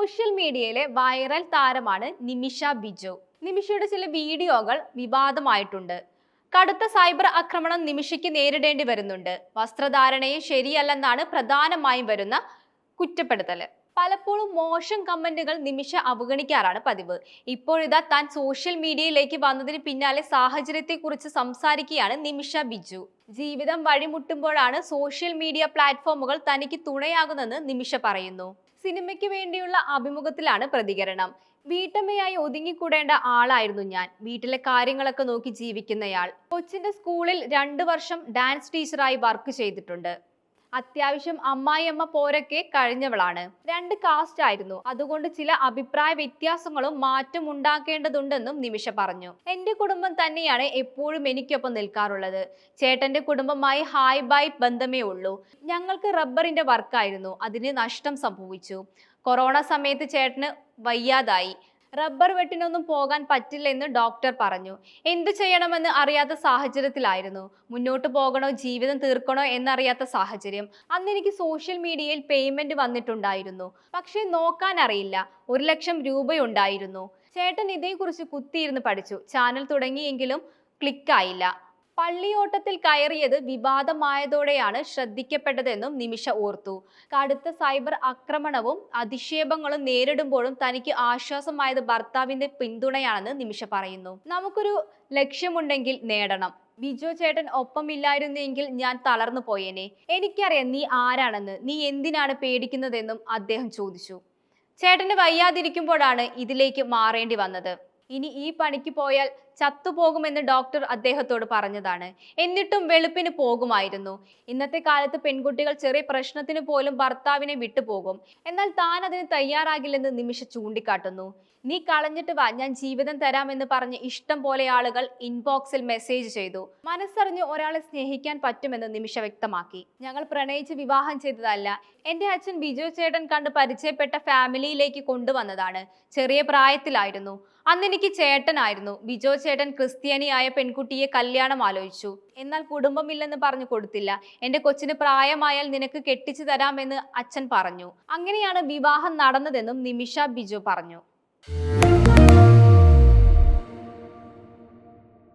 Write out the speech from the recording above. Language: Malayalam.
സോഷ്യൽ മീഡിയയിലെ വൈറൽ താരമാണ് നിമിഷ ബിജു. നിമിഷയുടെ ചില വീഡിയോകൾ വിവാദമായിട്ടുണ്ട്. കടുത്ത സൈബർ ആക്രമണം നിമിഷയ്ക്ക് നേരിടേണ്ടി വരുന്നുണ്ട്. വസ്ത്രധാരണയെ ശരിയല്ലെന്നാണ് പ്രധാനമായും വരുന്ന കുറ്റപ്പെടുത്തൽ പലപ്പോഴും മോശം കമന്റുകൾ നിമിഷ അവഗണിക്കാറാണ് പതിവ്. ഇപ്പോഴിതാ താൻ സോഷ്യൽ മീഡിയയിലേക്ക് വന്നതിന് പിന്നാലെ സാഹചര്യത്തെക്കുറിച്ച് സംസാരിക്കുകയാണ് നിമിഷ ബിജു. ജീവിതം വഴിമുട്ടുമ്പോഴാണ് സോഷ്യൽ മീഡിയ പ്ലാറ്റ്ഫോമുകൾ തനിക്ക് തുണയാകുന്നെന്ന് നിമിഷ പറയുന്നു. സിനിമയ്ക്ക് വേണ്ടിയുള്ള അഭിമുഖത്തിലാണ് പ്രതികരണം. വീട്ടമ്മയായി ഒതുങ്ങിക്കൂടേണ്ട ആളായിരുന്നു ഞാൻ. വീട്ടിലെ കാര്യങ്ങളൊക്കെ നോക്കി ജീവിക്കുന്നയാൾ. കൊച്ചിന്റെ സ്കൂളിൽ രണ്ടു വർഷം ഡാൻസ് ടീച്ചറായി വർക്ക് ചെയ്തിട്ടുണ്ട്. അത്യാവശ്യം അമ്മായിയമ്മ പോരൊക്കെ കഴിഞ്ഞവളാണ്. രണ്ട് കാസ്റ്റ് ആയിരുന്നു. അതുകൊണ്ട് ചില അഭിപ്രായ വ്യത്യാസങ്ങളും മാറ്റം ഉണ്ടാക്കേണ്ടതുണ്ടെന്നും നിമിഷ പറഞ്ഞു. എന്റെ കുടുംബം തന്നെയാണ് എപ്പോഴും എനിക്കൊപ്പം നിൽക്കാറുള്ളത്. ചേട്ടന്റെ കുടുംബമായി ഹായ് ബായ് ബന്ധമേ ഉള്ളൂ. ഞങ്ങൾക്ക് റബ്ബറിന്റെ വർക്കായിരുന്നു അതിന് നഷ്ടം സംഭവിച്ചു. കൊറോണ സമയത്ത് ചേട്ടന് വയ്യാതായി. റബ്ബർ വെട്ടിനൊന്നും പോകാൻ പറ്റില്ലെന്ന് ഡോക്ടർ പറഞ്ഞു. എന്തു ചെയ്യണമെന്ന് അറിയാത്ത സാഹചര്യത്തിലായിരുന്നു. മുന്നോട്ട് പോകണോ ജീവിതം തീർക്കണോ എന്നറിയാത്ത സാഹചര്യം. അന്ന് എനിക്ക് സോഷ്യൽ മീഡിയയിൽ പേയ്മെന്റ് വന്നിട്ടുണ്ടായിരുന്നു. പക്ഷേ നോക്കാൻ അറിയില്ല. ഒരു ലക്ഷം രൂപയുണ്ടായിരുന്നു. ചേട്ടൻ ഇതേക്കുറിച്ച് കുത്തിയിരുന്ന് പഠിച്ചു. ചാനൽ തുടങ്ങിയെങ്കിലും ക്ലിക്കായില്ല. പള്ളിയോട്ടത്തിൽ കയറിയത് വിവാദമായതോടെയാണ് ശ്രദ്ധിക്കപ്പെട്ടതെന്നും നിമിഷ ഓർത്തു. കടുത്ത സൈബർ ആക്രമണവും അധിക്ഷേപങ്ങളും നേരിടുമ്പോഴും തനിക്ക് ആശ്വാസമായത് ഭർത്താവിന്റെ പിന്തുണയാണെന്ന് നിമിഷ പറയുന്നു. നമുക്കൊരു ലക്ഷ്യമുണ്ടെങ്കിൽ നേടണം. ബിജോ ചേട്ടൻ ഒപ്പമില്ലായിരുന്നെങ്കിൽ ഞാൻ തളർന്നു പോയേനെ. എനിക്കറിയാം നീ ആരാണെന്ന്. നീ എന്തിനാണ് പേടിക്കുന്നതെന്നും അദ്ദേഹം ചോദിച്ചു. ചേട്ടന് വയ്യാതിരിക്കുമ്പോഴാണ് ഇതിലേക്ക് മാറേണ്ടി വന്നത്. ഇനി ഈ പണിക്ക് പോയാൽ ചത്തുപോകുമെന്ന് ഡോക്ടർ അദ്ദേഹത്തോട് പറഞ്ഞതാണ്. എന്നിട്ടും വെളുപ്പിന് പോകുമായിരുന്നു. ഇന്നത്തെ കാലത്ത് പെൺകുട്ടികൾ ചെറിയ പ്രശ്നത്തിന് പോലും ഭർത്താവിനെ വിട്ടുപോകും. എന്നാൽ താൻ അതിന് തയ്യാറാകില്ലെന്ന് നിമിഷ ചൂണ്ടിക്കാട്ടുന്നു. നീ കളഞ്ഞിട്ട് വാ ഞാൻ ജീവിതം തരാമെന്ന് പറഞ്ഞ് ഇഷ്ടം പോലെ ആളുകൾ ഇൻബോക്സിൽ മെസ്സേജ് ചെയ്തു. മനസ്സറിഞ്ഞ് ഒരാളെ സ്നേഹിക്കാൻ പറ്റുമെന്ന് നിമിഷ വ്യക്തമാക്കി. ഞങ്ങൾ പ്രണയിച്ച് വിവാഹം ചെയ്തതല്ല. എന്റെ അച്ഛൻ ബിജു ചേട്ടൻ കണ്ട് പരിചയപ്പെട്ട ഫാമിലിയിലേക്ക് കൊണ്ടുവന്നതാണ്. ചെറിയ പ്രായത്തിലായിരുന്നു. അന്ന് എനിക്ക് ചേട്ടനായിരുന്നു. ബിജോ ചേട്ടൻ ക്രിസ്ത്യാനിയായ പെൺകുട്ടിയെ കല്യാണം ആലോചിച്ചു. എന്നാൽ കുടുംബമില്ലെന്ന് പറഞ്ഞു കൊടുത്തില്ല. എന്റെ കൊച്ചിന് പ്രായമായാൽ നിനക്ക് കെട്ടിച്ചു തരാമെന്ന് അച്ഛൻ പറഞ്ഞു. അങ്ങനെയാണ് വിവാഹം നടന്നതെന്നും നിമിഷ ബിജോ പറഞ്ഞു.